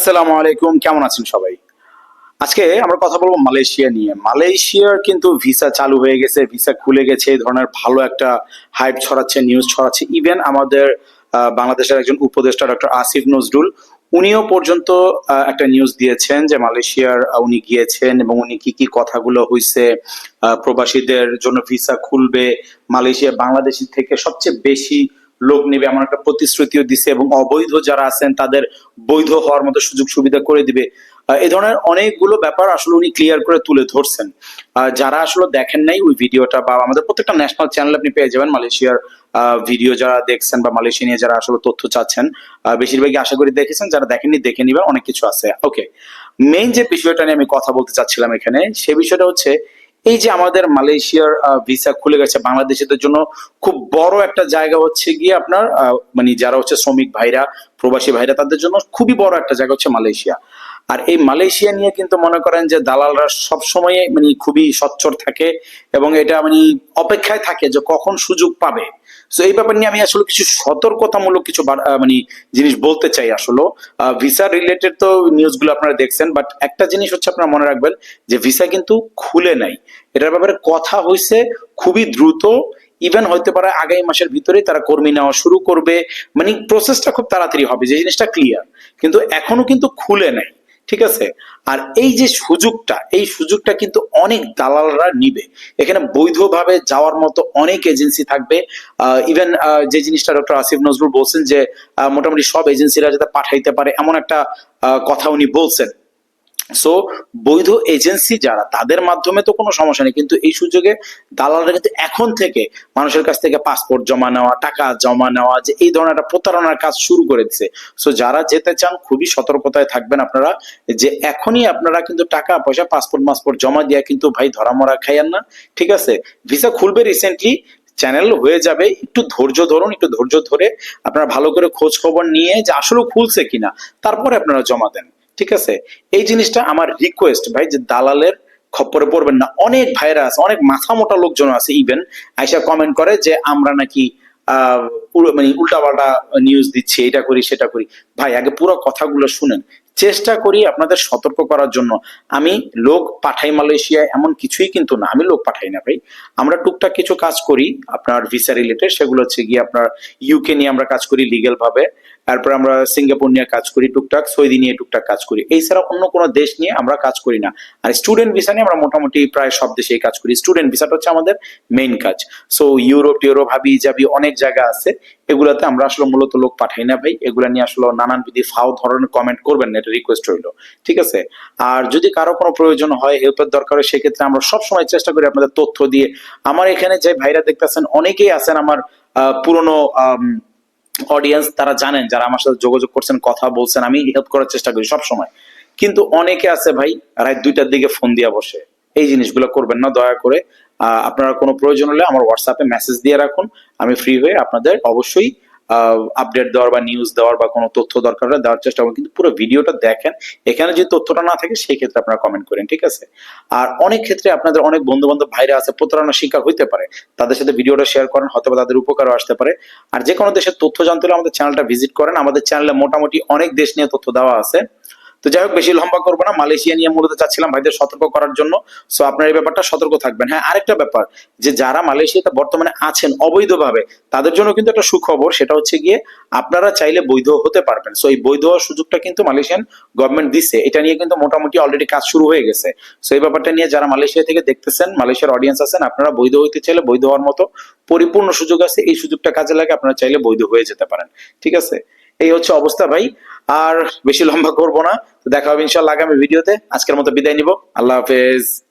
আসসালামু আলাইকুম কেমন আছেন সবাই? আজকে আমরা কথা বলব মালয়েশিয়া নিয়ে। মালয়েশিয়ার কিন্তু ভিসা চালু হয়ে গেছে ভিসা খুলে গেছে এই ধরনের ভালো একটা হাইপ ছড়াচ্ছে নিউজ ছড়াচ্ছে। ইভেন আমাদের বাংলাদেশের একজন উপদেষ্টা ডক্টর আসিফ নজরুল উনিও পর্যন্ত একটা নিউজ দিয়েছেন যে মালয়েশিয়ার উনি গিয়েছেন এবং উনি কি কি কথাগুলো আহ, প্রবাসীদের জন্য ভিসা খুলবে। মালয়েশিয়া বাংলাদেশি থেকে সবচেয়ে বেশি লোক নেবে এমন একটা প্রতিশ্রুতিও দিছে এবং অবৈধ যারা আছেন তাদের বৈধ হওয়ার মতো সুযোগ সুবিধা করে দিবে। এই ধরনের অনেকগুলো ব্যাপার আসলে উনি ক্লিয়ার করে তুলে ধরছেন। যারা আসলে দেখেন নাই ওই ভিডিওটা বা আমাদের প্রত্যেকটা ন্যাশনাল চ্যানেল আপনি পেয়ে যাবেন, মালয়েশিয়ার ভিডিও যারা দেখছেন বা মালয়েশিয়া নিয়ে যারা আসলে তথ্য চাচ্ছেন বেশিরভাগই আশা করি দেখেছেন, যারা দেখেননি দেখে নিবেন, অনেক কিছু আছে। ওকে মেইন যে বিষয়টা নিয়ে আমি কথা বলতে চাচ্ছিলাম এখানে, সে বিষয়টা হচ্ছে এই যে আমাদের মালয়েশিয়ার ভিসা খুলে গেছে বাংলাদেশিদের জন্য, খুব বড় একটা জায়গা হচ্ছে গিয়ে আপনার মানে যারা হচ্ছে শ্রমিক ভাইরা, প্রবাসী ভাইরা, তাদের জন্য খুবই বড় একটা জায়গা হচ্ছে মালয়েশিয়া। আর এই মালয়েশিয়া নিয়ে কিন্তু মনে করেন যে দালালরা সব সময় মানে খুবই সচ্ছর থাকে এবং এটা মানে অপেক্ষায় থাকে যে কখন সুযোগ পাবে। তো এই ব্যাপার নিয়ে আমি আসলে কিছু সতর্কতামূলক কিছু মানে জিনিস বলতে চাই আসলে। ভিসা রিলেটেড তো নিউজগুলো আপনারা দেখছেন বাট একটা জিনিস হচ্ছে আপনারা মনে রাখবেন যে ভিসা কিন্তু খুলে নাই। এটার ব্যাপারে কথা হয়েছে খুবই দ্রুত। ইভেন হইতে পারে আগামী মাসের ভিতরেই তারা কর্মী নেওয়া শুরু করবে। মানে প্রসেসটা খুব তাড়াতাড়ি হবে, যে জিনিসটা ক্লিয়ার কিন্তু এখনও কিন্তু খুলে নাই। ঠিক আছে? আর এই যে সুযোগটা, এই সুযোগটা কিন্তু অনেক দালালরা নিবে। এখানে বৈধভাবে যাওয়ার মতো অনেক এজেন্সি থাকবে। ইভেন যে জিনিসটা ডক্টর আসিফ নজরুল বলছেন যে মোটামুটি সব এজেন্সিরা যাতে পাঠাইতে পারে, এমন একটা কথা উনি বলছেন। সো বৈধ এজেন্সি যারা, তাদের মাধ্যমে তো কোনো সমস্যা নেই। কিন্তু এই সুযোগে দালালরা কিন্তু এখন থেকে মানুষের কাছ থেকে পাসপোর্ট জমা নেওয়া, টাকা জমা নেওয়া, যে এই ধরনের একটা প্রতারণার কাজ শুরু করে দিচ্ছে সো যারা যেতে চান, খুবই সতর্কতায় থাকবেন আপনারা, যে এখনই আপনারা কিন্তু টাকা, পয়সা পাসপোর্ট মাসপোর্ট জমা দিয়ে কিন্তু ভাই ধরা মরা খাইয়েন না। ঠিক আছে? ভিসা খুলবে রিসেন্টলি চ্যানেল হয়ে যাবে। একটু ধৈর্য ধরুন, একটু ধৈর্য ধরে আপনারা ভালো করে খোঁজ খবর নিয়ে যে আসলে খুলছে কিনা, তারপরে আপনারা জমা দেন। ঠিক আছে? এই জিনিসটা আমার রিকোয়েস্ট ভাই যে দালালের খপ্পরে পড়বেন না। অনেক ভাইরা আছে, অনেক মাথা মোটা লোকজন আছে ইভেন আইসা কমেন্ট করে যে আমরা নাকি, আহ মানে উল্টাপাল্টা নিউজ দিচ্ছি, এটা করি, সেটা করি। ভাই, আগে পুরো কথাগুলো শুনেন। চেষ্টা করি আপনাদের সতর্ক করার জন্য। আমি লোক পাঠাই মালয়েশিয়ায় এমন কিছুই কিন্তু না, আমি লোক পাঠাই না ভাই। আমরা টুকটাক কিছু কাজ করি, আপনার ভিসা রিলেটেড সেগুলো হচ্ছে গিয়ে আপনার ইউকে নিয়ে আমরা কাজ করি লিগেল ভাবে তারপর আমরা সিঙ্গাপুর নিয়ে কাজ করি টুকটাক সৌদি নিয়ে টুকটাক কাজ করি। এই ছাড়া অন্য কোনো দেশ নিয়ে আমরা কাজ করি না। আর স্টুডেন্ট ভিসা নিয়ে আমরা মোটামুটি প্রায় সব দেশেই কাজ করি। স্টুডেন্ট ভিসাটা হচ্ছে আমাদের মেইন কাজ। সো ইউরোপ টিউরোপ হাবি জাবি অনেক জায়গা আছে। এগুলাতে আমরা আসলে মূলত লোক পাঠাই না ভাই। এগুলা নিয়ে আসলে নানান বিধি ফাও ধরনের কমেন্ট করবেন না এটা রিকোয়েস্ট রইল ঠিক আছে? আর যদি কারও কোনো প্রয়োজন হয় হেল্পের দরকার হয়, সেক্ষেত্রে আমরা সব সময় চেষ্টা করি আপনাদের তথ্য দিয়ে। আমার এখানে যে ভাইরা দেখতেছেন, অনেকেই আছেন আমার পুরনো অডিয়েন্স তারা জানেন, যারা আমার সাথে যোগাযোগ করছেন, কথা বলছেন, আমি হেল্প করার চেষ্টা করি সব সময় কিন্তু অনেকে আছে ভাই, রাত দুইটার দিকে ফোন দিয়া বসে। এই জিনিসগুলো করবেন না, দয়া করে। আপনারা কোনো প্রয়োজন হলে আমার হোয়াটসঅ্যাপে মেসেজ দিয়ে রাখুন। আমি ফ্রি হয়ে আপনাদের অবশ্যই আপডেট দেওয়ার বা নিউজ দেওয়ার বা কোনো তথ্য দরকার হলে দেওয়ার চেষ্টা করবেন কিন্তু পুরো ভিডিওটা দেখেন, এখানে যে তথ্যটা না থাকে সেই ক্ষেত্রে আপনারা কমেন্ট করেন, ঠিক আছে? আর অনেক ক্ষেত্রে আপনাদের অনেক বন্ধু বান্ধব ভাইরা আছে, প্রতারণার শিকার হইতে পারে। তাদের সাথে ভিডিওটা শেয়ার করেন হয়তো তাদের উপকারও আসতে পারে। আর যে কোনো দেশের তথ্য জানতে হলে আমাদের চ্যানেলটা ভিজিট করেন। আমাদের চ্যানেলে মোটামুটি অনেক দেশ নিয়ে তথ্য দেওয়া আছে। তো যাই হোক, বেশি লম্বা করব না। মালয়েশিয়া নিয়ে মূলত চাচ্ছিলাম ভাইদের সতর্ক করার জন্য। সো আপনার এই ব্যাপারটা সতর্ক থাকবেন। হ্যাঁ আরেকটা ব্যাপার, যে যারা মালয়েশিয়াতে বর্তমানে আছেন অবৈধভাবে, তাদের জন্য কিন্তু একটা সুখবর, সেটা হচ্ছে গিয়ে আপনারা চাইলে বৈধ হতে পারবেন। সো এই বৈধ হওয়ার সুযোগটা কিন্তু মালয়েশিয়ান গভর্নমেন্ট দিচ্ছে এটা নিয়ে কিন্তু মোটামুটি অলরেডি কাজ শুরু হয়ে গেছে। সো এই ব্যাপারটা নিয়ে যারা মালয়েশিয়া থেকে দেখতেছেন, মালয়েশিয়ার অডিয়েন্স আছেন, আপনারা বৈধ হইতে চাইলে বৈধ হওয়ার মতো পরিপূর্ণ সুযোগ আছে। এই সুযোগটা কাজে লাগে, আপনারা চাইলে বৈধ হয়ে যেতে পারেন। ঠিক আছে? এই হচ্ছে অবস্থা ভাই। আর বেশি লম্বা করব না। দেখা হবে ইনশাল্লাহ আগামী ভিডিওতে। আজকের মতো বিদায় নিব। আল্লাহ হাফেজ।